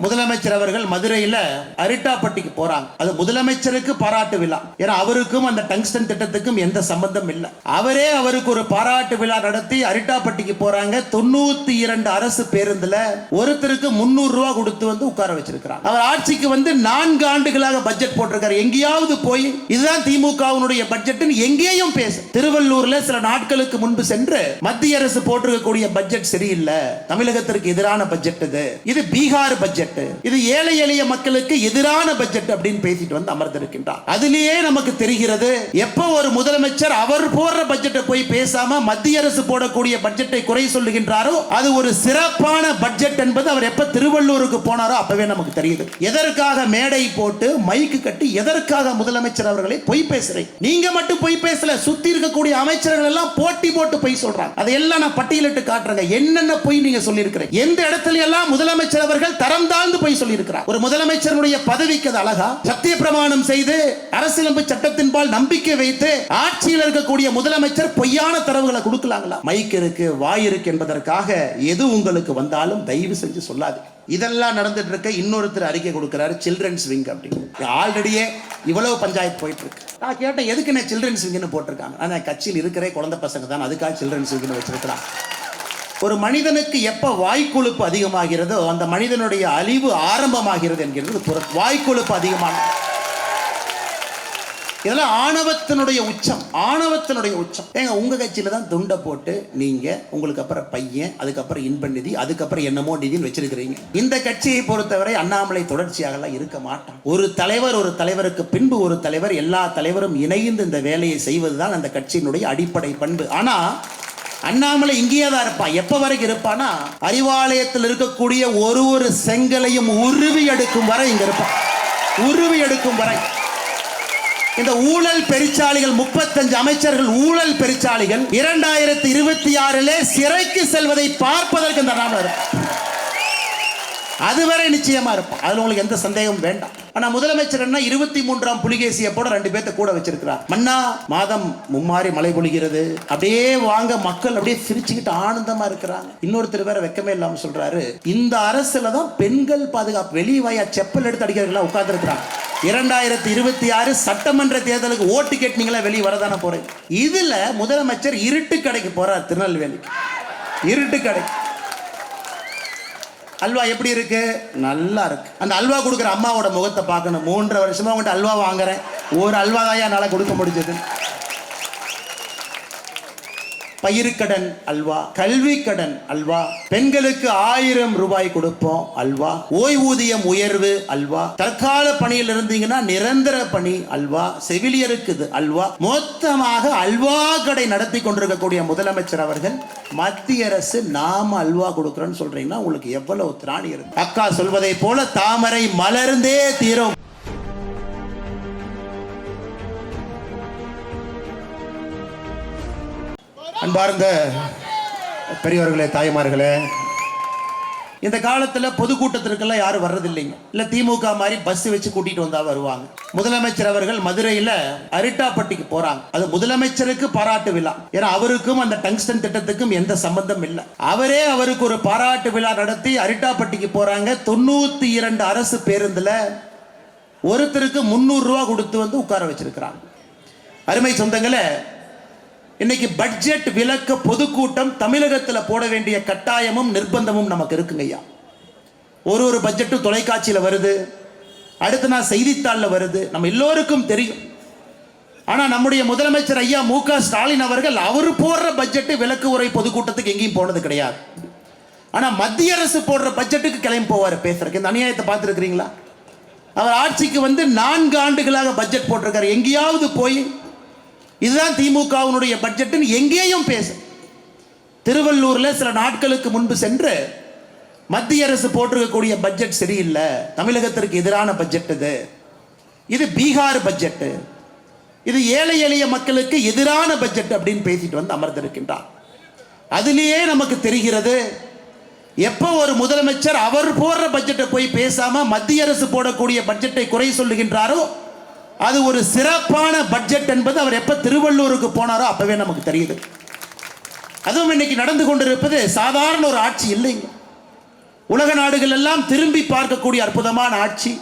முதலமைச்சர் அவர்கள் மதுரையில அரிட்டாப்பட்டிக்கு போறாங்க. அது முதலமைச்சருக்கு பாராட்டு விழா. ஏன்னா அவருக்கும் அந்த டங்ஸ்டன் திட்டத்துக்கும் எந்த சம்பந்தம் இல்லை. அவரே அவருக்கு ஒரு பாராட்டு விழா நடத்தி அரிட்டாப்பட்டிக்கு போறாங்க. தொண்ணூத்தி இரண்டு அரசு பேருந்துல ஒருத்தருக்கு முன்னூறு ரூபா கொடுத்து வந்து உட்கார வச்சிருக்கிறார் அவர் ஆட்சிக்கு வந்து நான்கு ஆண்டுகளாக பட்ஜெட் போட்டிருக்காரு. எங்கேயாவது போய் இதுதான் திமுகவினுடைய பட்ஜெட் எங்கேயும் பேச. திருவள்ளூர்ல சில நாட்களுக்கு முன்பு சென்று மத்திய அரசு போட்டிருக்கக்கூடிய பட்ஜெட் சரியில்லை. தமிழகத்திற்கு எதிரான பட்ஜெட் இது. இது பீகார் பட்ஜெட். இது ஏழை எளிய மக்களுக்கு எதிரான பட்ஜெட் அப்படின்னு பேசிட்டு வந்து அமர்ந்திருக்கின்றார். அதுலேயே நமக்கு தெரிகிறது எப்ப ஒரு முதலமைச்சர் அவர் போடுற பட்ஜெட்டை போய் பேசாம மத்திய அரசு போடக்கூடிய பட்ஜெட்டை குறை சொல்லுகின்றாரோ அது ஒரு சிறப்பான பட்ஜெட் என்பது அவர் எப்ப திருவள்ளூருக்கு போனாரோ அப்பவே நமக்கு தெரியுது. எதற்காக மேடை போட்டு மைக்கு கட்டி எதற்காக முதலமைச்சர் அவர்களை பொய் பேசுறேன்? நீங்க மட்டும் பொய் பேசல சுத்தி இருக்கக்கூடிய அமைச்சர்கள் எல்லாம் போட்டி போட்டு பொய் சொல்றாங்க. அதையெல்லாம் நான் பட்டியலிட்டு காட்டுறேங்க. என்னென்ன பொய் நீங்க சொல்லியிருக்கிறேன் எந்த இடத்துல எல்லாம் முதலமைச்சர் அவர்கள் தரம் தாழ்ந்து போய் சொல்லியிருக்கிறார். ஒரு முதலமைச்சருடைய பதவிக்கு அது அழகா சத்திய பிரமாணம் செய்து அரசியலமைப்பு சட்டத்தின்பால் நம்பிக்கை வைத்து ஆட்சியில் இருக்கக்கூடிய முதலமைச்சர் பொய்யான தரவுகளை கொடுக்கலாங்களா? மைக் இருக்கு வாய் இருக்கு என்பதற்காக எது உங்களுக்கு வந்தாலும் தயவு செஞ்சு சொல்லாது இதெல்லாம் நடந்துட்டு இருக்க இன்னொருத்தர் அறிக்கை கொடுக்கிறாரு சில்ட்ரன்ஸ் விங் அப்படின்னு. ஆல்ரெடியே இவ்வளவு பஞ்சாயத்து போயிட்டு இருக்கு நான் கேட்டேன் எதுக்கு நான் சில்ட்ரன்ஸ் விங்னு போட்டிருக்காங்க. ஆனால் கட்சியில் இருக்கிற குழந்தை பசங்க தான் அதுக்காக சில்ட்ரன்ஸ் விங்னு வச்சிருக்கிறான் ஒரு மனிதனுக்கு எப்போ வாய்க்கொழுப்பு அதிகமாகிறதோ அந்த மனிதனுடைய அழிவு ஆரம்பமாகிறது என்கிறது புற வாய்க்கொழுப்பு அதிகமான இதெல்லாம் ஆணவத்தினுடைய உச்சம் ஆணவத்தினுடைய உச்சம். ஏங்க உங்க கட்சியில தான் துண்டை போட்டு நீங்க உங்களுக்கு அப்புறம் பையன் அதுக்கப்புறம் இன்ப நிதி அதுக்கப்புறம் என்னமோ நிதின்னு வச்சிருக்கிறீங்க. இந்த கட்சியை பொறுத்தவரை அண்ணாமலை தொடர்ச்சியாகலாம் இருக்க மாட்டான். ஒரு தலைவர் ஒரு தலைவருக்கு பின்பு ஒரு தலைவர் எல்லா தலைவரும் இணைந்து இந்த வேலையை செய்வது தான் அந்த கட்சியினுடைய அடிப்படை பண்பு. ஆனா அண்ணாமலை இங்கேயே தான் இருப்பான் எப்ப வரைக்கும் இருப்பானா? அறிவாலயத்தில் இருக்கக்கூடிய ஒரு ஒரு செங்கலையும் உருவி எடுக்கும் வரை இங்க இருப்பான் உருவி எடுக்கும் வரை. இந்த ஊழல் பெருச்சாளிகள் முப்பத்தஞ்சு அமைச்சர்கள் ஊழல் பெருச்சாளிகள் இரண்டாயிரத்தி இருபத்தி ஆறிலே சிறைக்கு செல்வதை பார்ப்பதற்கு இந்த நாம இருக்கும் அதுவரை நிச்சயமா இருப்பான். அதில் உங்களுக்கு எந்த சந்தேகமும் வேண்டாம். ஆனா முதலமைச்சர் என்ன இருபத்தி மூன்றாம் புலிகேசிய போட ரெண்டு பேர்த்த கூட வச்சிருக்கிறார். மன்னா மாதம் மும்மாறி மழை பொழிகிறது. அப்படியே வாங்க மக்கள் அப்படியே சிரிச்சுக்கிட்டு ஆனந்தமா இருக்கிறாங்க. இன்னொருத்தர் வேற வெக்கமே இல்லாம சொல்றாரு. இந்த அரசுல தான் பெண்கள் பாதுகாப்பு வெளியே வாயா செப்பல் எடுத்து அடிக்கிறவங்களா உட்கார்ந்து இருக்கிறாங்க இரண்டாயிரத்தி இருபத்தி ஆறு சட்டமன்ற தேர்தலுக்கு ஓட்டு கேட்டீங்களா வெளியே வரதானே போறேன். இதுல முதலமைச்சர் இருட்டு கடைக்கு போறார் திருநெல்வேலிக்கு. இருட்டு கடை அல்வா எப்படி இருக்கு? நல்லா இருக்கு. அந்த அல்வா கொடுக்குற அம்மாவோட முகத்தை பார்க்கணும். மூன்றரை வருஷமா உங்கள்கிட்ட அல்வா வாங்குறேன். ஒரு அல்வா தான் என்னால் கொடுக்க முடிஞ்சது? பயிருக்கடன் அல்வா கல்வி கடன் அல்வா பெண்களுக்கு ஆயிரம் ரூபாய் கொடுப்போம் அல்வா ஓய்வூதியம் உயர்வு அல்வா தற்கால பணியில் இருந்தீங்கன்னா நிரந்தர பணி அல்வா செவிலியருக்கு அல்வா. மொத்தமாக அல்வா கடை நடத்தி கொண்டிருக்கக்கூடிய முதலமைச்சர் அவர்கள் மத்திய அரசு நாம அல்வா கொடுக்குறோன்னு சொல்றீங்கன்னா உங்களுக்கு எவ்வளவு திராணி இருக்கு? அக்கா சொல்வதை போல தாமரை மலர்ந்தே தீரும். அன்பார்ந்த பெரியவர்களே தாய்மார்களே இந்த காலத்தில் பொதுக்கூட்டத்திற்கெல்லாம் யாரும் வர்றதில்லைங்க. இல்லை திமுக மாதிரி பஸ் வச்சு கூட்டிகிட்டு வந்தால் வருவாங்க. முதலமைச்சர் அவர்கள் மதுரையில் அரிட்டாப்பட்டிக்கு போகிறாங்க அது முதலமைச்சருக்கு பாராட்டு விழா. ஏன்னா அவருக்கும் அந்த டங்ஸ்டன் திட்டத்துக்கும் எந்த சம்பந்தம் இல்லை. அவரே அவருக்கு ஒரு பாராட்டு விழா நடத்தி அரிட்டாப்பட்டிக்கு போகிறாங்க தொண்ணூற்றி இரண்டு அரசு பேருந்தில் ஒருத்தருக்கு முந்நூறுரூவா கொடுத்து வந்து உட்கார வச்சிருக்கிறாங்க. அருமை சொந்தங்களை இன்னைக்கு பட்ஜெட் விலக்க பொதுக்கூட்டம் தமிழகத்தில் போட வேண்டிய கட்டாயமும் நிர்பந்தமும் நமக்கு இருக்குங்க ஐயா. ஒரு ஒரு பட்ஜெட்டும் தொலைக்காட்சியில் வருது. அடுத்த நாள் செய்தித்தாளில் வருது. நம்ம எல்லோருக்கும் தெரியும். ஆனால் நம்முடைய முதலமைச்சர் ஐயா மு க ஸ்டாலின் அவர்கள் அவர் போடுற பட்ஜெட்டு விலக்கு உரை பொதுக்கூட்டத்துக்கு எங்கேயும் போனது கிடையாது. ஆனால் மத்திய அரசு போடுற பட்ஜெட்டுக்கு கிளம்பி போவார் பேசுறதுக்கு. இந்த அநியாயத்தை பார்த்துருக்குறீங்களா? அவர் ஆட்சிக்கு வந்து நான்கு ஆண்டுகளாக பட்ஜெட் போட்டிருக்காரு. எங்கேயாவது போய் இதுதான் திமுகவினுடைய பட்ஜெட்னு எங்கேயும் பேசு. திருவள்ளூரில் சில நாட்களுக்கு முன்பு சென்று மத்திய அரசு போட்டிருக்கக்கூடிய பட்ஜெட் சரியில்லை. தமிழகத்திற்கு எதிரான பட்ஜெட் இது. இது பீகார் பட்ஜெட்டு. இது ஏழை எளிய மக்களுக்கு எதிரான பட்ஜெட் அப்படின்னு பேசிட்டு வந்து அமர்ந்திருக்கின்றார். அதிலேயே நமக்கு தெரிகிறது எப்போ ஒரு முதலமைச்சர் அவர் போடுற பட்ஜெட்டை போய் பேசாமல் மத்திய அரசு போடக்கூடிய பட்ஜெட்டை குறை சொல்லுகின்றாரோ அது ஒரு சிறப்பான பட்ஜெட் என்பது அவர் எப்போ திருவள்ளூருக்கு போனாரோ அப்போவே நமக்கு தெரியுது. அதுவும் இன்னைக்கு நடந்து கொண்டிருப்பது சாதாரண ஒரு ஆட்சி இல்லைங்க. உலக நாடுகள் எல்லாம் திரும்பி பார்க்கக்கூடிய அற்புதமான ஆட்சி.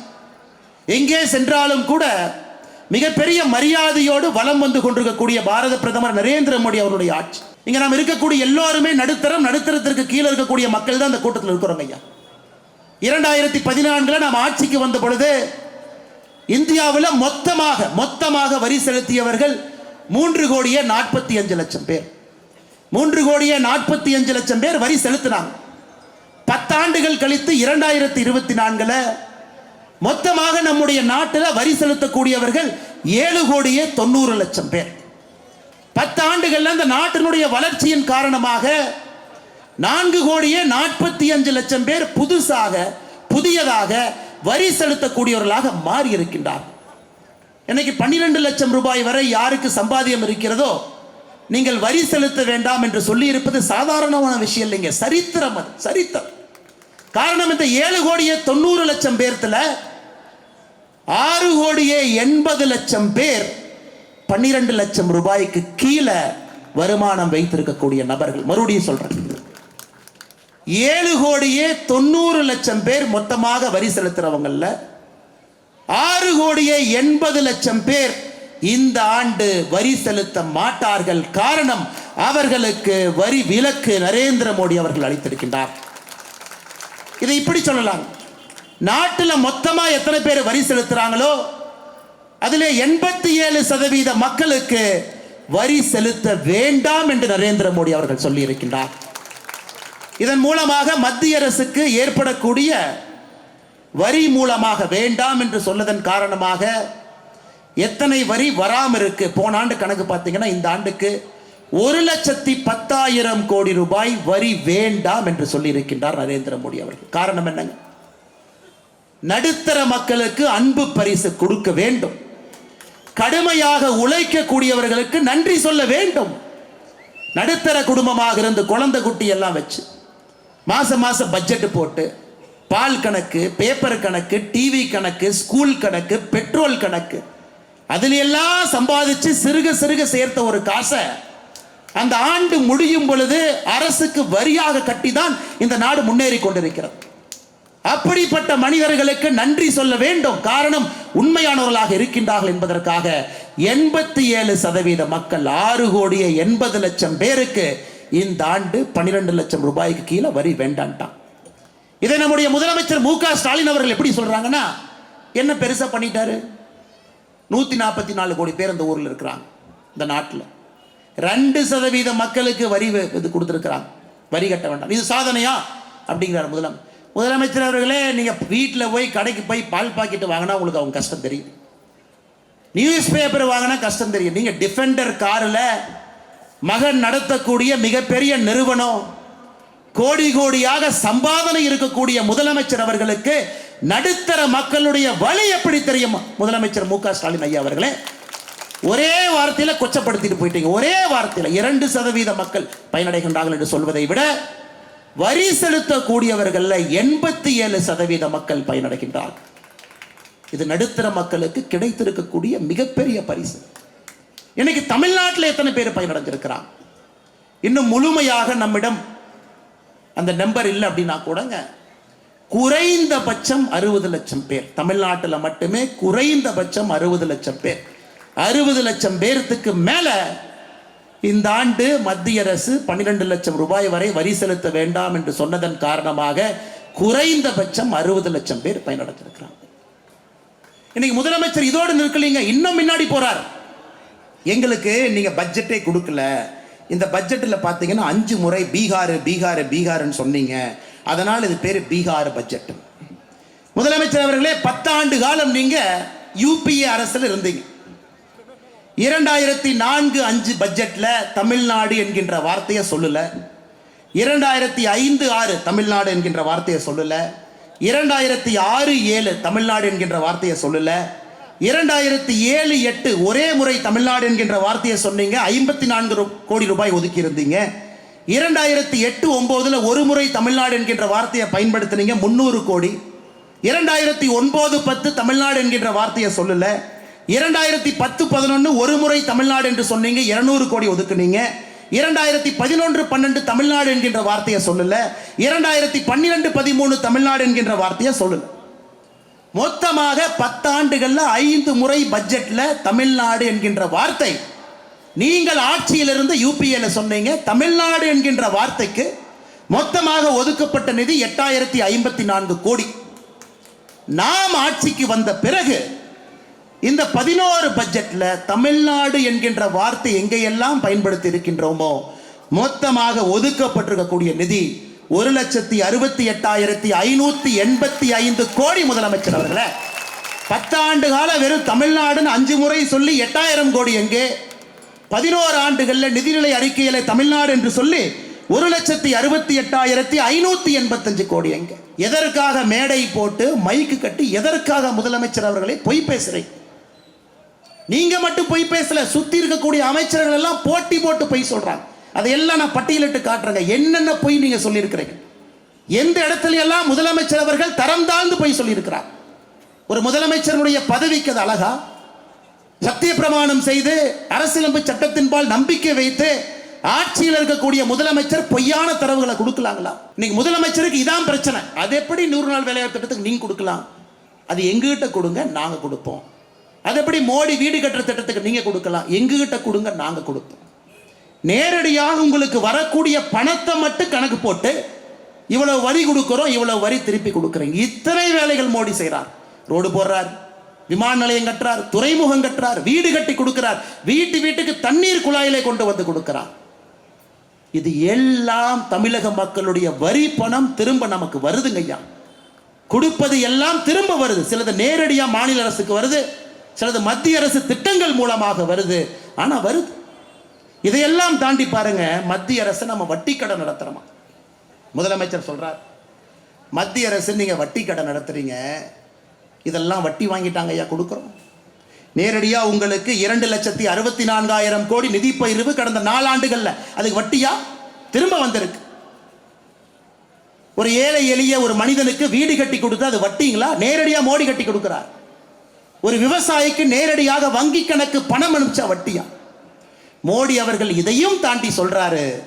எங்கே சென்றாலும் கூட மிகப்பெரிய மரியாதையோடு வலம் வந்து கொண்டிருக்கக்கூடிய பாரத பிரதமர் நரேந்திர மோடி அவருடைய ஆட்சி. இங்கே நாம் இருக்கக்கூடிய எல்லோருமே நடுத்தரம் நடுத்தரத்திற்கு கீழே இருக்கக்கூடிய மக்கள் தான் அந்த கூட்டத்தில் இருக்கிறோங்க ஐயா. இரண்டாயிரத்தி பதினான்கில் நாம் ஆட்சிக்கு வந்த பொழுது இந்தியாவில் மொத்தமாக மொத்தமாக வரி செலுத்தியவர்கள் மூன்று கோடியே நாற்பத்தி அஞ்சு லட்சம் பேர். மூன்று கோடியே நாற்பத்தி அஞ்சு லட்சம் பேர் வரி செலுத்தினாங்க. பத்தாண்டுகள் கழித்து இரண்டாயிரத்தி இருபத்தி நான்கில் மொத்தமாக நம்முடைய நாட்டில் வரி செலுத்தக்கூடியவர்கள் ஏழு கோடியே தொண்ணூறு லட்சம் பேர். பத்து ஆண்டுகளில் இந்த நாட்டினுடைய வளர்ச்சியின் காரணமாக நான்கு கோடியே நாற்பத்தி அஞ்சு லட்சம் பேர் புதுசாக புதியதாக வரி செலுத்தக்கூடியவர்களாக மாறி இருக்கின்றார் இன்னைக்கு பன்னிரெண்டு லட்சம் ரூபாய் வரை யாருக்கு சம்பாதியம் இருக்கிறதோ நீங்கள் வரி செலுத்த வேண்டாம் என்று சொல்லி இருப்பது சாதாரணமான விஷயம் இல்லைங்க. சரித்திரம் அது சரித்திரம். காரணம் இந்த ஏழு கோடியே தொண்ணூறு லட்சம் பேர்த்துல ஆறு கோடியே எண்பது லட்சம் பேர் பன்னிரெண்டு லட்சம் ரூபாய்க்கு கீழே வருமானம் வைத்திருக்கக்கூடிய நபர்கள். மறுபடியும் சொல்றேன். ஏழு கோடியே தொண்ணூறு லட்சம் பேர் மொத்தமாக வரி செலுத்துறவங்கல்ல. ஆறு கோடியே எண்பது லட்சம் பேர் இந்த ஆண்டு வரி செலுத்த மாட்டார்கள். காரணம் அவர்களுக்கு வரி விலக்கு நரேந்திர மோடி அவர்கள் அளித்திருக்கின்றார். இதை இப்படி சொல்லலாம். நாட்டில் மொத்தமா எத்தனை பேர் வரி செலுத்துறாங்களோ அதில் எண்பத்தி ஏழு சதவீத மக்களுக்கு வரி செலுத்த வேண்டாம் என்று நரேந்திர மோடி அவர்கள் சொல்லியிருக்கின்றார். இதன் மூலமாக மத்திய அரசுக்கு ஏற்படக்கூடிய வரி மூலமாக வேண்டாம் என்று சொன்னதன் காரணமாக எத்தனை வரி வராமல் இருக்கு? போன ஆண்டு கணக்கு பார்த்தீங்கன்னா இந்த ஆண்டுக்கு ஒரு லட்சத்தி பத்தாயிரம் கோடி ரூபாய் வரி வேண்டாம் என்று சொல்லியிருக்கின்றார் நரேந்திர மோடி அவர்கள். காரணம் என்னங்க? நடுத்தர மக்களுக்கு அன்பு பரிசு கொடுக்க வேண்டும். கடுமையாக உழைக்கக்கூடியவர்களுக்கு நன்றி சொல்ல வேண்டும். நடுத்தர குடும்பமாக இருந்து குழந்தை குட்டி எல்லாம் வச்சு. மாதம் மாதம் பட்ஜெட் போட்டு பால் கணக்கு பேப்பர் கணக்கு டிவி கணக்கு ஸ்கூல் கணக்கு பெட்ரோல் கணக்கு அதுல எல்லாம் சம்பாதிச்சு சிறுக சிறுக சேர்த்த ஒரு காசை அந்த ஆண்டு முடியும் பொழுது அரசுக்கு வரியாக கட்டி தான் இந்த நாடு முன்னேறி கொண்டிருக்கிறது. அப்படிப்பட்ட மனிதர்களுக்கு நன்றி சொல்ல வேண்டும். காரணம் உண்மையானவர்களாக இருக்கின்றார்கள் என்பதற்காக எண்பத்தி ஏழு சதவீத மக்கள் ஆறு கோடியே எண்பது லட்சம் பேருக்கு இந்த ஆண்டு பன்னிரெண்டு லட்சம் ரூபாய்க்கு கீழே வரி வேண்டான்ட்டான். இதை நம்முடைய முதலமைச்சர் மு க ஸ்டாலின் அவர்கள் எப்படி சொல்றாங்கன்னா என்ன பெருசா பண்ணிட்டாரு? நூத்தி நாற்பத்தி நாலு கோடி பேர் அந்த ஊர்ல இருக்கிறாங்க இந்த நாட்டில். ரெண்டு சதவீத மக்களுக்கு வரி இது கொடுத்துருக்குறாங்க. வரி கட்ட வேண்டாம். இது சாதனையா? அப்படிங்கிறார் முதலம் முதலமைச்சர் அவர்களே நீங்கள் வீட்டில் போய் கடைக்கு போய் பால் பாக்கெட் வாங்கினா உங்களுக்கு அவங்க கஷ்டம் தெரியும். நியூஸ் பேப்பர் வாங்கினா கஷ்டம் தெரியும். நீங்கள் டிஃபெண்டர் காரில் மகன் நடத்தக்கூடிய மிகப்பெரிய நிறுவனம் கோடி கோடியாக சம்பாதனை இருக்கக்கூடிய முதலமைச்சர் அவர்களுக்கு நடுத்தர மக்களுடைய வழி எப்படி தெரியும்? முதலமைச்சர் மு க ஸ்டாலின் ஐயா அவர்களே ஒரே வாரத்தில் கொச்சப்படுத்திட்டு போயிட்டீங்க. ஒரே வாரத்தில் இரண்டு சதவீத மக்கள் பயனடைகின்றார்கள் என்று சொல்வதை விட வரி செலுத்தக்கூடியவர்களில் எண்பத்தி ஏழு சதவீத மக்கள் பயனடைகின்றார்கள். இது நடுத்தர மக்களுக்கு கிடைத்திருக்கக்கூடிய மிகப்பெரிய பரிசு. இன்னைக்கு தமிழ்நாட்டில் எத்தனை பேர் பயனடைஞ்சிருக்கிறான் இன்னும் முழுமையாக நம்மிடம் அந்த நம்பர் இல்லை அப்படின்னா கூடங்க. குறைந்தபட்சம் அறுபது லட்சம் பேர். தமிழ்நாட்டில் மட்டுமே குறைந்தபட்சம் அறுபது லட்சம் பேர். அறுபது லட்சம் பேர்த்துக்கு மேல இந்த ஆண்டு மத்திய அரசு பன்னிரெண்டு லட்சம் ரூபாய் வரை வரி செலுத்த வேண்டாம் என்று சொன்னதன் காரணமாக குறைந்தபட்சம் அறுபது லட்சம் பேர் பயனடைஞ்சிருக்கிறாங்க. இன்னைக்கு முதலமைச்சர் இதோடு நிற்கலீங்க. இன்னும் முன்னாடி போறார். எங்களுக்கு நீங்கள் பட்ஜெட்டே கொடுக்கல. இந்த பட்ஜெட்டில் பார்த்தீங்கன்னா அஞ்சு முறை பீகார் பீகார் பீகார்னு சொன்னீங்க. அதனால் இது பேர் பீகார் பட்ஜெட் முதலமைச்சர் அவர்களே பத்தாண்டு காலம் நீங்கள் யூபிஏ அரசில் இருந்தீங்க. இரண்டாயிரத்தி நான்கு அஞ்சு பட்ஜெட்டில் தமிழ்நாடு என்கின்ற வார்த்தையை சொல்லல. இரண்டாயிரத்தி ஐந்து ஆறு தமிழ்நாடு என்கின்ற வார்த்தையை சொல்லல. இரண்டாயிரத்தி ஆறு ஏழு தமிழ்நாடு என்கின்ற வார்த்தையை சொல்லலை. இரண்டாயிரத்தி ஏழு எட்டு ஒரே முறை தமிழ்நாடு என்கின்ற வார்த்தையை சொன்னீங்க. ஐம்பத்தி நான்கு ரூ- கோடி ரூபாய் ஒதுக்கி இருந்தீங்க இரண்டாயிரத்தி எட்டு ஒம்போதில் ஒரு முறை தமிழ்நாடு என்கின்ற வார்த்தையை பயன்படுத்தினீங்க. முந்நூறு கோடி. இரண்டாயிரத்தி ஒன்பது பத்து தமிழ்நாடு என்கின்ற வார்த்தையை சொல்லல. இரண்டாயிரத்தி பத்து பதினொன்று ஒரு முறை தமிழ்நாடு என்று சொன்னீங்க. இருநூறு கோடி ஒதுக்குனீங்க. இரண்டாயிரத்தி பதினொன்று பன்னெண்டு தமிழ்நாடு என்கின்ற வார்த்தையை சொல்லல. இரண்டாயிரத்தி பன்னிரெண்டு பதிமூணு தமிழ்நாடு என்கின்ற வார்த்தையை சொல்லலை. மொத்தமாக பத்தாண்டுகளில் ஐந்து முறை பட்ஜெட்டில் தமிழ்நாடு என்கின்ற வார்த்தை. நீங்கள் ஆட்சியிலிருந்து யூபிஏல சொன்னீங்க தமிழ்நாடு என்கின்ற வார்த்தைக்கு மொத்தமாக ஒதுக்கப்பட்ட நிதி எட்டாயிரத்தி ஐம்பத்தி நான்கு கோடி. நாம் ஆட்சிக்கு வந்த பிறகு இந்த பதினோரு பட்ஜெட்டில் தமிழ்நாடு என்கின்ற வார்த்தை எங்கேயெல்லாம் பயன்படுத்தி இருக்கின்றோமோ மொத்தமாக ஒதுக்கப்பட்டிருக்கக்கூடிய நிதி ஒரு லட்சத்தி அறுபத்தி எட்டாயிரத்தி ஐநூத்தி எண்பத்தி ஐந்து கோடி முதலமைச்சர் அவர்களே. பத்தாண்டு கால வெறும் தமிழ்நாடுன்னு அஞ்சு முறை சொல்லி எட்டாயிரம் கோடி எங்கே? பதினோரு ஆண்டுகளில் நிதிநிலை அறிக்கையில தமிழ்நாடு என்று சொல்லி ஒரு லட்சத்தி அறுபத்தி எட்டாயிரத்தி ஐநூத்தி எண்பத்தஞ்சு கோடி எங்க? எதற்காக மேடை போட்டு மைக்கு கட்டி எதற்காக முதலமைச்சர் அவர்களை பொய் பேசுறீங்க? நீங்க மட்டும் பொய் பேசல சுத்தி இருக்கக்கூடிய அமைச்சர்கள் எல்லாம் போட்டி போட்டு பொய் சொல்றாங்க. அதையெல்லாம் நான் பட்டியலிட்டு காட்டுறேங்க. என்னென்ன பொய் நீங்கள் சொல்லியிருக்கிறீங்க? எந்த இடத்துல எல்லாம் முதலமைச்சர் அவர்கள் தரம் தாழ்ந்து போய் சொல்லியிருக்கிறார்? ஒரு முதலமைச்சருடைய பதவிக்கு அது அழகா? சத்திய பிரமாணம் செய்து அரசியலமைப்பு சட்டத்தின்பால் நம்பிக்கை வைத்து ஆட்சியில் இருக்கக்கூடிய முதலமைச்சர் பொய்யான தரவுகளை கொடுக்கலாங்களா? இன்னைக்கு முதலமைச்சருக்கு இதான் பிரச்சனை. அது எப்படி நூறு நாள் வேலைவாய்ப்பு திட்டத்துக்கு நீங்க கொடுக்கலாம்? அது எங்ககிட்ட கொடுங்க நாங்க கொடுப்போம். அது எப்படி மோடி வீடு கட்டுற திட்டத்துக்கு நீங்க கொடுக்கலாம்? எங்ககிட்ட கொடுங்க நாங்க கொடுப்போம். நேரடியாக உங்களுக்கு வரக்கூடிய பணத்தை மட்டும் கணக்கு போட்டு இவ்வளவு வரி கொடுக்குறோம் இவ்வளவு வரி திருப்பி கொடுக்குறீங்க இத்தனை வேலைகள் மோடி செய்கிறார் ரோடு போடுறார் விமான நிலையம் கட்டுறார் துறைமுகம் கட்டுறார் வீடு கட்டி கொடுக்கிறார். வீட்டு வீட்டுக்கு தண்ணீர் குழாயிலே கொண்டு வந்து கொடுக்கிறார். இது எல்லாம் தமிழக மக்களுடைய வரி பணம் திரும்ப நமக்கு வருதுங்க ஐயா. கொடுப்பது எல்லாம் திரும்ப வருது. சிலது நேரடியாக மாநில அரசுக்கு வருது சிலது மத்திய அரசு திட்டங்கள் மூலமாக வருது. ஆனால் வருது. இதையெல்லாம் தாண்டி பாருங்க மத்திய அரசு நம்ம வட்டி கடன் நடத்துறோமா முதலமைச்சர் சொல்றார் மத்திய அரசு நீங்க வட்டி கடன் நடத்துறீங்க. இதெல்லாம் வட்டி வாங்கிட்டாங்க ஐயா கொடுக்குறோம். நேரடியாக உங்களுக்கு இரண்டு லட்சத்தி அறுபத்தி நான்காயிரம் கோடி நிதி பயிர்வு கடந்த நாலாண்டுகளில் அதுக்கு வட்டியா? திரும்ப வந்திருக்கு. ஒரு ஏழை எளிய ஒரு மனிதனுக்கு வீடு கட்டி கொடுத்து அது வட்டிங்களா? நேரடியாக மோடி கட்டி கொடுக்குறார். ஒரு விவசாயிக்கு நேரடியாக வங்கி கணக்கு பணம் அனுப்பிச்சா வட்டியா? மோடி அவர்கள் இதையும் தாண்டி சொல்றாரு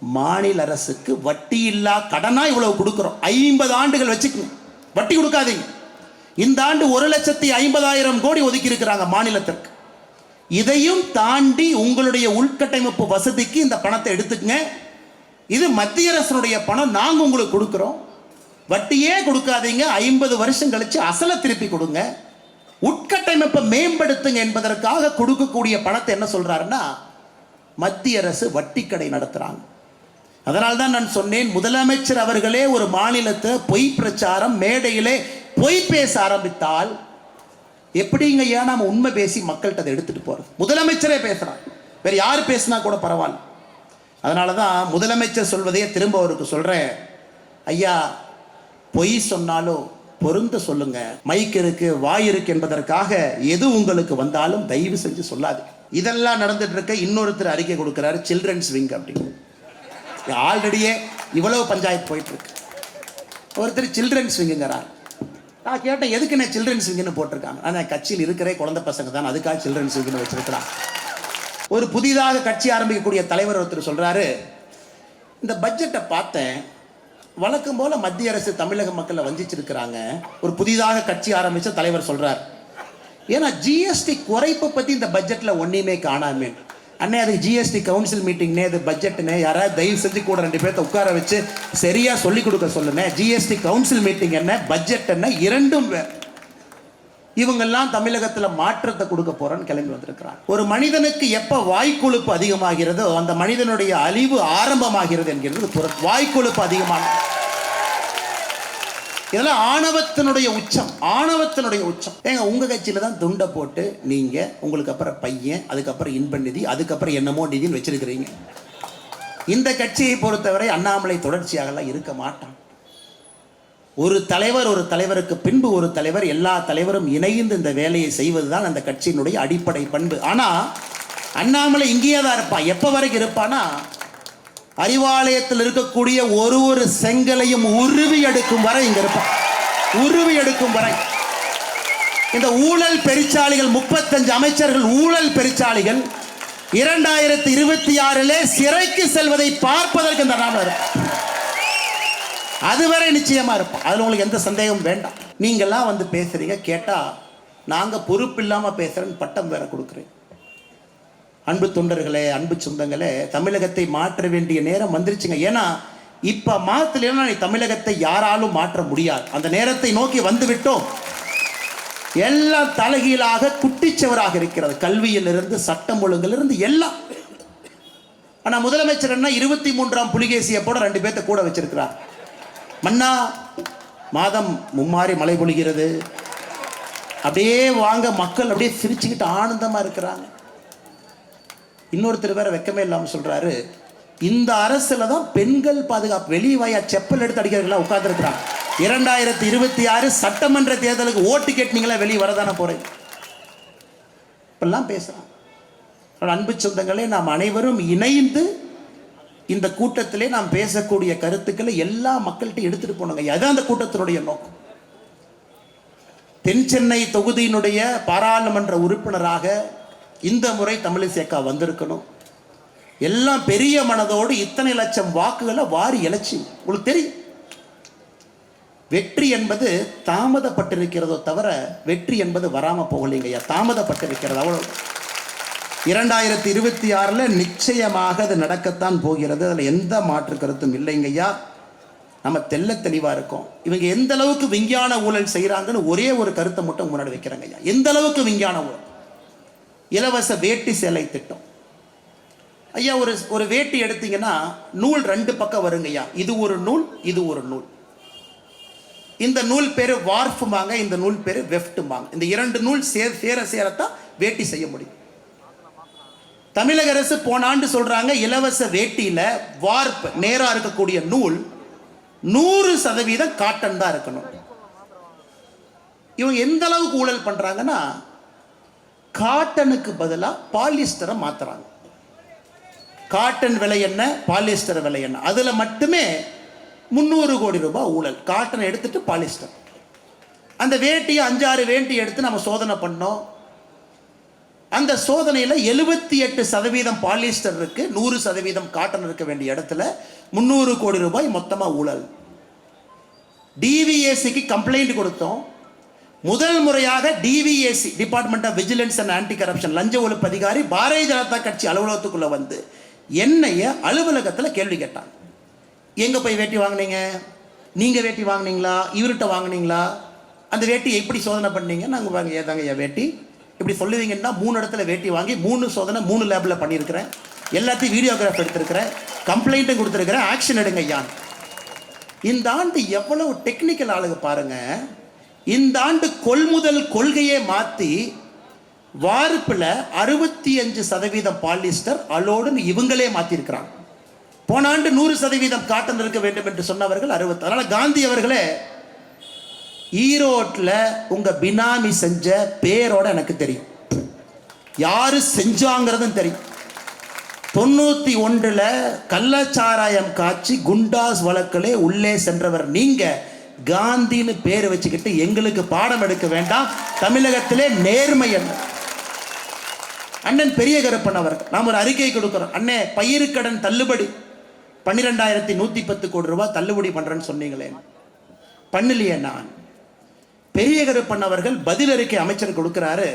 மாநில அரசுக்கு வட்டி இல்லா கடனா இவ்வளவு கொடுக்குறோம். ஐம்பது ஆண்டுகள் வச்சுக்கணும். வட்டி கொடுக்காதீங்க. இந்த ஆண்டு ஒரு லட்சத்தி ஐம்பதாயிரம் கோடி ஒதுக்கி இருக்கிறாங்க மாநிலத்திற்கு. இதையும் தாண்டி உங்களுடைய உள்கட்டமைப்பு வசதிக்கு இந்த பணத்தை எடுத்துக்கங்க. இது மத்திய அரசனுடைய பணம் நாங்கள் உங்களுக்கு கொடுக்குறோம். வட்டியே கொடுக்காதீங்க. ஐம்பது வருஷம் கழிச்சு அசலை திருப்பி கொடுங்க. உட்கட்டமைப்பை மேம்படுத்துங்க என்பதற்காக கொடுக்கக்கூடிய பணத்தை என்ன சொல்றாருன்னா மத்திய அரசு வட்டி கடை நடத்துறாங்க. அதனால தான் நான் சொன்னேன் முதலமைச்சர் அவர்களே ஒரு மாநிலத்தை பொய் பிரச்சாரம் மேடையிலே பொய் பேச ஆரம்பித்தால் எப்படிங்க ஏன் நாம் உண்மை பேசி மக்கள்கிட்ட அதை எடுத்துட்டு போறது? முதலமைச்சரே பேசுறான் வேற யார் பேசினா கூட பரவாயில்ல. அதனால தான் முதலமைச்சர் சொல்வதையே திரும்ப அவருக்கு சொல்கிறேன் ஐயா பொய் சொன்னாலும் பொருந்த சொல்லுங்க. மைக் இருக்கு வாய் இருக்கு என்பதற்காக எது உங்களுக்கு வந்தாலும் தயவு செஞ்சு சொல்லாது. இதெல்லாம் நடந்துட்டு இருக்க இன்னொருத்தர் அறிக்கை கொடுக்கிறாரு சில்ட்ரன்ஸ் விங் அப்படின்னு. ஆல்ரெடியே இவ்வளவு பஞ்சாயத்து போயிட்டு இருக்கு ஒருத்தர் சில்ட்ரன்ஸ் விங்குங்கிறார் நான் கேட்டேன் எதுக்கு நான் சில்ட்ரன்ஸ் விங்குன்னு போட்டிருக்காங்க. ஆனால் கட்சியில் இருக்கிற குழந்தை பசங்க தான் அதுக்காக சில்ட்ரன்ஸ் விங்குன்னு வச்சிருக்கிறான் ஒரு புதிதாக கட்சி ஆரம்பிக்கக்கூடிய தலைவர் ஒருத்தர் சொல்றாரு இந்த பட்ஜெட்டை பார்த்தேன் வழக்கம் போல மத்திய அரசு தமிழக மக்களை வஞ்சிச்சிருக்கிறாங்க. ஒரு புதிதாக கட்சி ஆரம்பிச்ச தலைவர் சொல்றார். ஏன்னா ஜிஎஸ்டி குறைப்பை பத்தி இந்த பட்ஜெட்ல ஒன்றையுமே காணாமே. அண்ணே அது ஜிஎஸ்டி கவுன்சில் மீட்டிங்னே அது பட்ஜெட்னே யாராவது தயவு செஞ்சு கூட ரெண்டு பேர்த்த உட்கார வச்சு சரியா சொல்லிக் கொடுக்க சொல்லுங்க. ஜிஎஸ்டி கவுன்சில் மீட்டிங் என்ன பட்ஜெட் என்ன இரண்டும் வேறு இவங்கெல்லாம் தமிழகத்தில் மாற்றத்தை கொடுக்க போறேன்னு கிளம்பி வந்திருக்கிறாங்க. ஒரு மனிதனுக்கு எப்ப வாய்க்கொழுப்பு அதிகமாகிறதோ அந்த மனிதனுடைய அழிவு ஆரம்பமாகிறது என்கிறது வாய்க்கொழுப்பு அதிகமான இதெல்லாம் ஆணவத்தினுடைய உச்சம் ஆணவத்தினுடைய உச்சம். ஏங்க உங்க கட்சியில தான் துண்டை போட்டு நீங்க உங்களுக்கு அப்புறம் பையன் அதுக்கப்புறம் இன்ப நிதி அதுக்கப்புறம் என்னமோ நிதின்னு வச்சிருக்கிறீங்க. இந்த கட்சியை பொறுத்தவரை அண்ணாமலை தொடர்ச்சியாகலாம் இருக்க மாட்டான். ஒரு தலைவர் ஒரு தலைவருக்கு பின்பு ஒரு தலைவர் எல்லா தலைவரும் இணைந்து இந்த வேலையை செய்வதுதான் அந்த கட்சியினுடைய அடிப்படை பண்பு. ஆனால் அண்ணாமலை இங்கேயே தான் இருப்பான் எப்போ வரைக்கும் இருப்பானா? அறிவாலயத்தில் இருக்கக்கூடிய ஒரு ஒரு செங்கலையும் உருவி எடுக்கும் வரை இங்கே இருப்பான் உருவி எடுக்கும் வரை. இந்த ஊழல் பெருச்சாளிகள் முப்பத்தஞ்சு அமைச்சர்கள் ஊழல் பெருச்சாளிகள் இரண்டாயிரத்தி இருபத்தி ஆறிலே சிறைக்கு செல்வதை பார்ப்பதற்கு இந்த நாம இருக்கும் அதுவரை நிச்சயமா இருப்போம். அதுல உங்களுக்கு எந்த சந்தேகமும் வேண்டாம். நீங்கள்லாம் வந்து பேசுறீங்க கேட்டா நாங்க பொறுப்பு இல்லாம பேசுறேன்னு பட்டம் வேற கொடுக்குறேன். அன்பு தொண்டர்களே அன்பு சொந்தங்களே தமிழகத்தை மாற்ற வேண்டிய நேரம் வந்துருச்சுங்க. ஏன்னா இப்ப மாத்தலைன்னா நீ தமிழகத்தை யாராலும் மாற்ற முடியாது. அந்த நேரத்தை நோக்கி வந்து விட்டோம். எல்லாம் தலைகீழாக குட்டிச்சவராக இருக்கிறது. கல்வியிலிருந்து சட்டம் ஒழுங்கிலிருந்து எல்லாம். ஆனா முதலமைச்சர் என்ன இருபத்தி மூன்றாம் புலிகேசியை போட ரெண்டு பேர்த்த கூட வச்சிருக்கிறார். மன்னா மாதம் மும்மாறி மழை பொழிகிறது. அப்படியே வாங்க மக்கள் அப்படியே சிரிச்சுக்கிட்டு ஆனந்தமாக இருக்கிறாங்க. இன்னொருத்தர் வேற வெக்கமே இல்லாமல் சொல்கிறாரு இந்த அரசில் தான் பெண்கள் பாதுகாப்பு வெளியே வாயா செப்பல் எடுத்து அடிக்கிறீங்களா உட்காந்துருக்குறாங்க இரண்டாயிரத்தி இருபத்தி ஆறு சட்டமன்ற தேர்தலுக்கு ஓட்டு கேட்டீங்களா வெளியே வரதானே போறேன். இப்பெல்லாம் பேசுகிறான் அன்பு சொந்தங்களே நாம் அனைவரும் இணைந்து இந்த கூட்டத்திலே நாம் பேசக்கூடிய கருத்துக்களை எல்லா மக்கள்கிட்ட எடுத்துட்டு போனோங்க. அதுதான் அந்த கூட்டத்தினுடைய நோக்கம். தென் சென்னை தொகுதியினுடைய பாராளுமன்ற உறுப்பினராக இந்த முறை தமிழிசேக்கா வந்திருக்கணும். எல்லாம் பெரிய மனதோடு இத்தனை லட்சம் வாக்குகளை வாரி இழைச்சி. உங்களுக்கு தெரியும். வெற்றி என்பது தாமதப்பட்டிருக்கிறதோ தவிர வெற்றி என்பது வராமல் போகலைங்க ஐயா தாமதப்பட்டிருக்கிறது. அவ்வளோ இரண்டாயிரத்தி இருபத்தி ஆறில் நிச்சயமாக அது நடக்கத்தான் போகிறது. அதில் எந்த மாற்று கருத்தும் இல்லைங்கய்யா நம்ம தெல்ல தெளிவாக இருக்கோம். இவங்க எந்த அளவுக்கு விஞ்ஞான ஊழல் செய்கிறாங்கன்னு ஒரே ஒரு கருத்தை மட்டும் முன்னாடி வைக்கிறாங்க ஐயா. எந்த அளவுக்கு விஞ்ஞான ஊழல்? இலவச வேட்டி சேலை திட்டம். ஐயா ஒரு ஒரு வேட்டி எடுத்தீங்கன்னா நூல் ரெண்டு பக்கம் வருங்க ஐயா. இது ஒரு நூல் இது ஒரு நூல். இந்த நூல் பேர் வார்ஃபுமாங்க இந்த நூல் பேர் வெஃப்ட்டுமாங்க. இந்த இரண்டு நூல் சேர சேர சேரத்தான் வேட்டி செய்ய முடியும். தமிழக அரசு போன ஆண்டு சொல்றாங்க இலவச வேட்டியில வார்ப் நேரா இருக்கக்கூடிய நூல் நூறு சதவீதம் காட்டன் தான் இருக்கணும். இவங்க எந்த அளவுக்கு ஊழல் பண்றாங்கன்னா காட்டனுக்கு பதிலாக பாலிஸ்டரை மாத்துறாங்க. காட்டன் விலை என்ன பாலிஸ்டர் விலை என்ன? அதுல மட்டுமே முந்நூறு கோடி ரூபாய் ஊழல். காட்டனை எடுத்துட்டு பாலிஸ்டர் அந்த வேட்டியை அஞ்சாறு வேட்டி எடுத்து நம்ம சோதனை பண்ணோம். அந்த சோதனையில் எழுபத்தி எட்டு சதவீதம் பாலிஸ்டர் இருக்கு நூறு சதவீதம் காட்டன் இருக்க வேண்டிய இடத்துல முந்நூறு கோடி ரூபாய் மொத்தமாக ஊழல். டிவிஏசிக்கு கம்ப்ளைண்ட் கொடுத்தோம். முதல் முறையாக DVAC department of vigilance and anti corruption லஞ்ச ஒழிப்பு அதிகாரி பாரதிய ஜனதா கட்சி அலுவலகத்துக்குள்ள வந்து என்னைய அலுவலகத்தில் கேள்வி கேட்டாங்க. எங்கே போய் வேட்டி வாங்குனீங்க? நீங்கள் வேட்டி வாங்கினீங்களா? இவர்கிட்ட வாங்குனீங்களா? அந்த வேட்டி எப்படி சோதனை பண்ணீங்க? நாங்கள் வாங்க ஏதாங்க என் வேட்டி? இப்படி சொல்லுவீங்கன்னா மூணு இடத்துல வேட்டி வாங்கி மூணு சோதனை மூணு லேபில் பண்ணியிருக்கிறேன். எல்லாத்தையும் வீடியோகிராஃப் எடுத்திருக்கிறேன். கம்ப்ளைண்ட்டும் கொடுத்துருக்கிறேன். ஆக்ஷன் எடுங்க ஐயான். இந்த ஆண்டு எவ்வளவு டெக்னிக்கல் ஆளுங்க பாருங்க. இந்த ஆண்டு கொள்முதல் கொள்கையை மாற்றி வார்ப்பில் அறுபத்தி அஞ்சு சதவீதம் பாலிஸ்டர் அலோடுன்னு இவங்களே மாற்றிருக்கிறாங்க போன ஆண்டு நூறு சதவீதம் காட்டன் இருக்க வேண்டும் என்று சொன்னவர்கள் அறுபத்தி அதனால் காந்தி அவர்களே ஈரோட்டில் உங்கள் பினாமி செஞ்ச பேரோட எனக்கு தெரியும். யார் செஞ்சாங்கிறதும் தெரியும். தொண்ணூற்றி ஒன்றில் கள்ளச்சாராயம் காய்ச்சி குண்டாஸ் வழக்கிலே உள்ளே சென்றவர் நீங்கள் காந்தின்னு பேர் வச்சுக்கிட்டு எங்களுக்கு பாடம் எடுக்க வேண்டாம். தமிழகத்திலே நேர்மை என்ன? அண்ணன் பெரிய கருப்பன் அவர் நாம் ஒரு அறிக்கை கொடுக்குறோம். அண்ணே பயிருக்கடன் தள்ளுபடி. பன்னிரெண்டாயிரத்தி நூற்றி பத்து கோடி ரூபாய் தள்ளுபடி பண்ணுறேன்னு சொன்னீங்களே. பண்ணலையே நான். பெரிய கருப்பன் அவர்கள் பதில் அறிக்கை அமைச்சர் கொடுக்கிறாரு.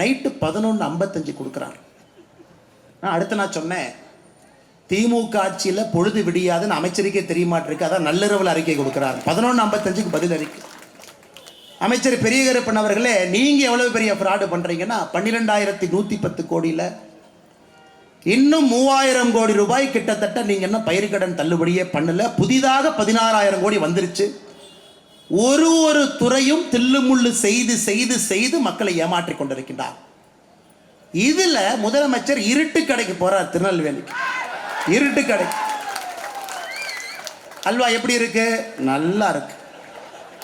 நைட்டு பதினொன்று ஐம்பத்தஞ்சு கொடுக்குறாரு. நான் அடுத்து நான் சொன்னேன் திமுக ஆட்சியில் பொழுது விடியாதுன்னு அமைச்சருக்கே தெரிய மாட்டிருக்கு அதான் நள்ளிரவில் அறிக்கை கொடுக்குறாரு. பதினொன்று ஐம்பத்தஞ்சுக்கு பதில் அறிக்கை. அமைச்சர் பெரிய கருப்பன் அவர்களே நீங்கள் எவ்வளவு பெரிய ஃப்ராடு பண்ணுறீங்கன்னா பன்னிரெண்டாயிரத்தி நூற்றி பத்து கோடியில் இன்னும் மூவாயிரம் கோடி ரூபாய் கிட்டத்தட்ட நீங்கள் என்ன பயிர்க்கடன் தள்ளுபடியே பண்ணல. புதிதாக பதினாறாயிரம் கோடி வந்துருச்சு. ஒரு ஒரு துறையும் தில்லுமுள்ளு செய்து செய்து செய்து மக்களை ஏமாற்றி கொண்டிருக்கின்றார். இதுல முதலமைச்சர் இருட்டு கடைக்கு போறார் திருநெல்வேலிக்கு. இருட்டு கடை. அல்வா எப்படி இருக்கு? நல்லா இருக்கு.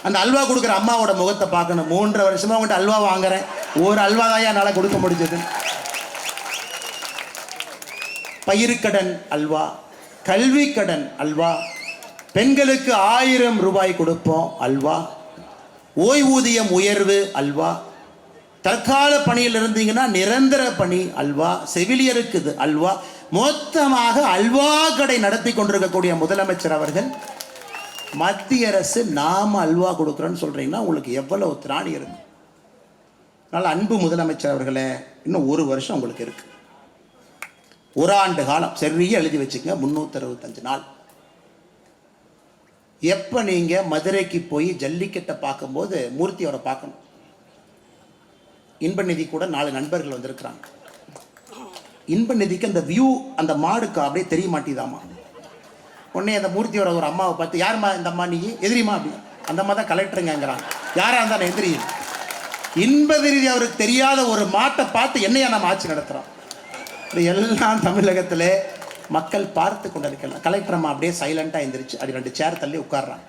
அந்த அல்வா கொடுக்குற அம்மாவோட முகத்தை பார்க்கணும். மூன்றரை வருஷமா உங்கள்கிட்ட அல்வா வாங்குறேன். ஒரு அல்வா தான் என்னால் கொடுக்க முடிஞ்சது. பயிருக்கடன் அல்வா கல்விக்கடன் அல்வா பெண்களுக்கு ஆயிரம் ரூபாய் கொடுப்போம் அல்வா. ஓய்வூதியம் உயர்வு அல்வா. தற்கால பணியில் இருந்தீங்கன்னா நிரந்தர பணி அல்வா. செவிலியருக்கு அல்வா. மொத்தமாக அல்வா கடை நடத்தி கொண்டிருக்கக்கூடிய முதலமைச்சர் அவர்கள் மத்திய அரசு நாம் அல்வா கொடுக்குறோன்னு சொல்கிறீங்கன்னா உங்களுக்கு எவ்வளவு திராணி இருக்கு அதனால் அன்பு முதலமைச்சர் அவர்களே இன்னும் ஒரு வருஷம் உங்களுக்கு இருக்கு. ஒரு ஆண்டு காலம் சரியாக எழுதி வச்சுக்கங்க முந்நூற்றி அறுபத்தஞ்சு நாள். எப்போ நீங்கள் மதுரைக்கு போய் ஜல்லிக்கட்டை பார்க்கும்போது மூர்த்தியோட பார்க்கணும். இன்ப நிதி கூட நாலு நண்பர்கள் வந்திருக்கிறாங்க. இன்ப நிதிக்கு அந்த வியூ அந்த மாடுக்கு அப்படியே தெரிய மாட்டேதாமா? உடனே அந்த மூர்த்தியோட ஒரு அம்மாவை பார்த்து யாரும்மா இந்த அம்மா நீ? எதிரிமா அப்படி. அந்த அம்மா தான் கலெக்டருங்கிறாங்க யாரா இருந்தாலும் எதிரி இன்பதிரி அவருக்கு தெரியாத ஒரு மாட்டை பார்த்து என்னையா நம்ம ஆட்சி நடத்துகிறோம் எல்லாம் தமிழகத்திலே மக்கள் பார்த்து கொண்டிருக்கலாம் கலெக்டர் அம்மா அப்படியே சைலண்டாக எழுந்திரிச்சு அப்படி ரெண்டு சேர் தள்ளி உட்கார்றான்.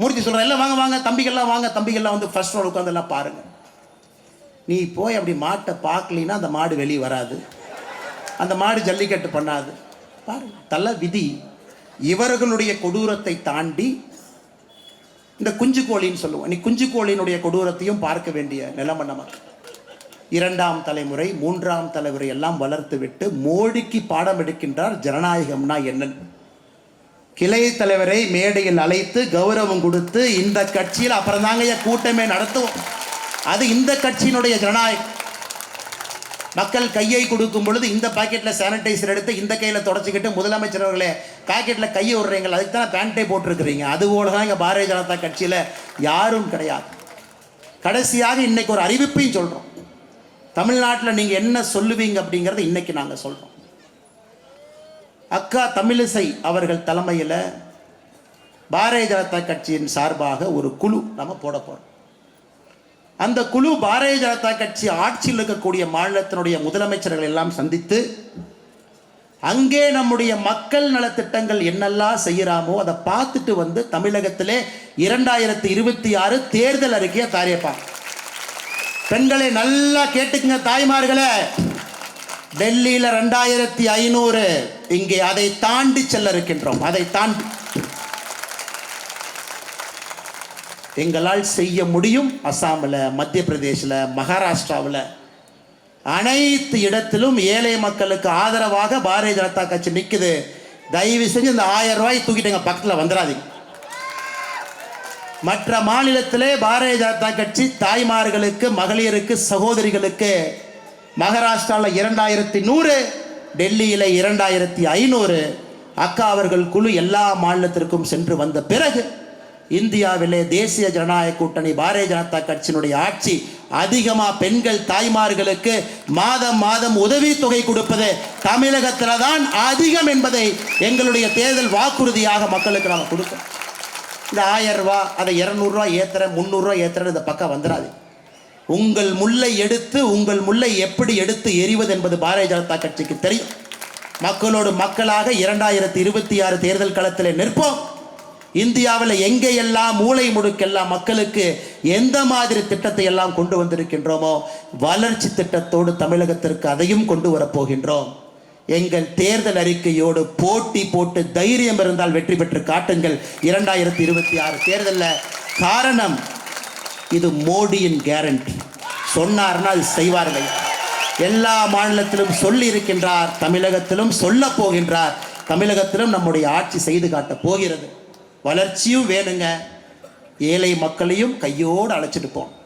மூர்த்தி சொல்கிறேன் எல்லாம் வாங்க வாங்க தம்பிகள்லாம் வாங்க தம்பிகள்லாம் வந்து ஃபர்ஸ்ட் ரோல் உட்காந்து எல்லாம் பாருங்க. நீ போய் அப்படி மாட்டை பார்க்கலின்னா அந்த மாடு வெளியே வராது. அந்த மாடு ஜல்லிக்கட்டு பண்ணாது. பாருங்க தல விதி. இவர்களுடைய கொடூரத்தை தாண்டி இந்த குஞ்சு கோழின்னு சொல்லுவோம். நீ குஞ்சு கோழியினுடைய கொடூரத்தையும் பார்க்க வேண்டிய நிலைமை நமக்கு. இரண்டாம் தலைமுறை மூன்றாம் தலைமுறை எல்லாம் வளர்த்துவிட்டு மோடிக்கு பாடம் எடுக்கின்றார் ஜனநாயகம்னா என்னன்னு கிளை தலைவரை மேடையில் அழைத்து கௌரவம் கொடுத்து இந்த கட்சியில் அப்புறம் தாங்க கூட்டமே நடத்துவோம். அது இந்த கட்சியினுடைய ஜனநாயகம். மக்கள் கையை கொடுக்கும் பொழுது இந்த பாக்கெட்டில் சானிடைசர் எடுத்து இந்த கையில் தொடச்சிக்கிட்டு முதலமைச்சர் அவர்களே பாக்கெட்டில் கையை விடுறீங்களா? அதுக்கு தான் பேண்ட்டை போட்டிருக்கிறீங்க. அதுபோல தான் இங்கே பாரதிய ஜனதா கட்சியில் யாரும் கிடையாது. கடைசியாக இன்றைக்கு ஒரு அறிவிப்பையும் சொல்கிறோம் தமிழ்நாட்டில் நீங்கள் என்ன சொல்லுவீங்க அப்படிங்கிறத இன்னைக்கு நாங்கள் சொல்கிறோம் அக்கா தமிழிசை அவர்கள் தலைமையில் பாரதிய ஜனதா கட்சியின் சார்பாக ஒரு குழு நம்ம போட போகிறோம் அந்த குழு பாரதிய ஜனதா கட்சி ஆட்சியில் இருக்கக்கூடிய மாநிலத்தினுடைய முதலமைச்சர்கள் எல்லாம் சந்தித்து அங்கே நம்முடைய மக்கள் நலத்திட்டங்கள் என்னெல்லாம் செய்கிறாமோ அதை பார்த்துட்டு வந்து தமிழகத்திலே இரண்டாயிரத்தி இருபத்தி ஆறு தேர்தல் அறிக்கையை தயாரிப்பாங்க பெண்களை நல்லா கேட்டுக்குங்க தாய்மார்களே. டெல்லியில ரெண்டாயிரத்தி ஐநூறு இங்கே அதை தாண்டி செல்ல இருக்கின்றோம். அதை தாண்டி. எங்களால் செய்ய முடியும் அசாமில் மத்திய பிரதேசில் மகாராஷ்டிராவில். அனைத்து இடத்திலும் ஏழை மக்களுக்கு ஆதரவாக பாரதிய ஜனதா கட்சி நிற்குது தயவு செஞ்சு இந்த ஆயிரம் ரூபாய் தூக்கிட்டு எங்கள் பக்கத்தில் வந்துடாதீங்க. மற்ற மாநிலத்திலே பாரதிய ஜனதா கட்சி தாய்மார்களுக்கு மகளிருக்கு சகோதரிகளுக்கு மகாராஷ்டிராவில் இரண்டாயிரத்தி நூறு டெல்லியில் இரண்டாயிரத்தி ஐநூறு அக்கா அவர்கள் குழு எல்லா மாநிலத்திற்கும் சென்று வந்த பிறகு இந்தியாவிலே தேசிய ஜனநாயக கூட்டணி பாரதிய ஜனதா கட்சியினுடைய ஆட்சி அதிகமாக பெண்கள் தாய்மார்களுக்கு மாதம் மாதம் உதவித்தொகை கொடுப்பது தமிழகத்தில் தான் அதிகம் என்பதை எங்களுடைய தேர்தல் வாக்குறுதியாக மக்களுக்கு நாங்கள் கொடுக்கிறோம் இந்த ஆயிரம் ரூபா அதை இரநூறுவா ஏற்றுறேன் முந்நூறுரூவா ஏத்துறேன் இந்த பக்கம் வந்துடாது. உங்கள் முல்லை எடுத்து உங்கள் முல்லை எப்படி எடுத்து எறிவது என்பது பாரதிய ஜனதா கட்சிக்கு தெரியும். மக்களோடு மக்களாக இரண்டாயிரத்தி இருபத்தி ஆறு தேர்தல் களத்தில் நிற்போம். இந்தியாவில் எங்கே எல்லாம் மூளை முடுக்கெல்லாம் மக்களுக்கு எந்த மாதிரி திட்டத்தை எல்லாம் கொண்டு வந்திருக்கின்றோமோ வளர்ச்சி திட்டத்தோடு தமிழகத்திற்கு அதையும் கொண்டு வரப்போகின்றோம் எங்கள் தேர்தல் அறிக்கையோடு போட்டி போட்டு தைரியம் இருந்தால் வெற்றி பெற்று காட்டுங்கள். இரண்டாயிரத்தி இருபத்தி ஆறு தேர்தலில் காரணம் இது மோடியின் கேரண்டி சொன்னார்னா அது செய்வார்கள். எல்லா மாநிலத்திலும் சொல்லி இருக்கின்றார் தமிழகத்திலும் சொல்ல போகின்றார். தமிழகத்திலும் நம்முடைய ஆட்சி செய்து காட்டப் போகிறது. வளர்ச்சியும் வேணுங்க. ஏழை மக்களையும் கையோடு அழைச்சிட்டு போகணும்.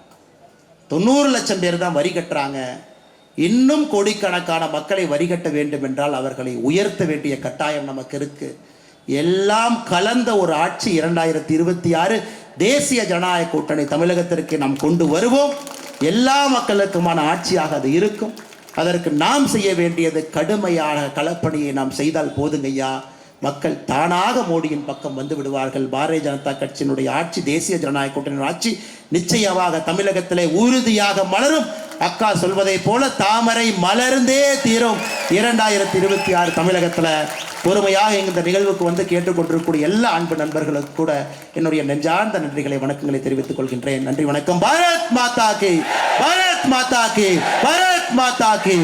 தொண்ணூறு லட்சம் பேர் தான் வரி கட்டுறாங்க. இன்னும் கோடிக்கணக்கான மக்களை வரி கட்ட வேண்டும் என்றால் அவர்களை உயர்த்த வேண்டிய கட்டாயம் நமக்கு இருக்கு. எல்லாம் கலந்த ஒரு ஆட்சி இரண்டாயிரத்தி இருபத்தி ஆறு தேசிய ஜனநாயக கூட்டணி தமிழகத்திற்கு நாம் கொண்டு வருவோம். எல்லா மக்களுக்குமான ஆட்சியாக அது இருக்கும். அதற்கு நாம் செய்ய வேண்டியது கடுமையான களப்பணியை நாம் செய்தால் போதுங்கய்யா. மக்கள் தானாக மோடியின் பக்கம் வந்து விடுவார்கள். பாரதிய ஜனதா கட்சியினுடைய ஆட்சி தேசிய ஜனநாயக கூட்டணியின் ஆட்சி நிச்சயமாக தமிழகத்திலே உறுதியாக மலரும். அக்கா சொல்வதைப் போல தாமரை மலர்ந்தே தீரும். இரண்டாயிரத்தி இருபத்தி ஆறு தமிழகத்தில் பொறுமையாக இந்த நிகழ்வுக்கு வந்து கேட்டுக்கொண்டிருக்கக்கூடிய எல்லா அன்பு நண்பர்களுக்கு கூட என்னுடைய நெஞ்சார்ந்த நன்றிகளை வணக்கங்களை தெரிவித்துக் கொள்கின்றேன். நன்றி வணக்கம். பாரத் மாதா கி பாரத் மாதா கி பாரத் மாதா கி.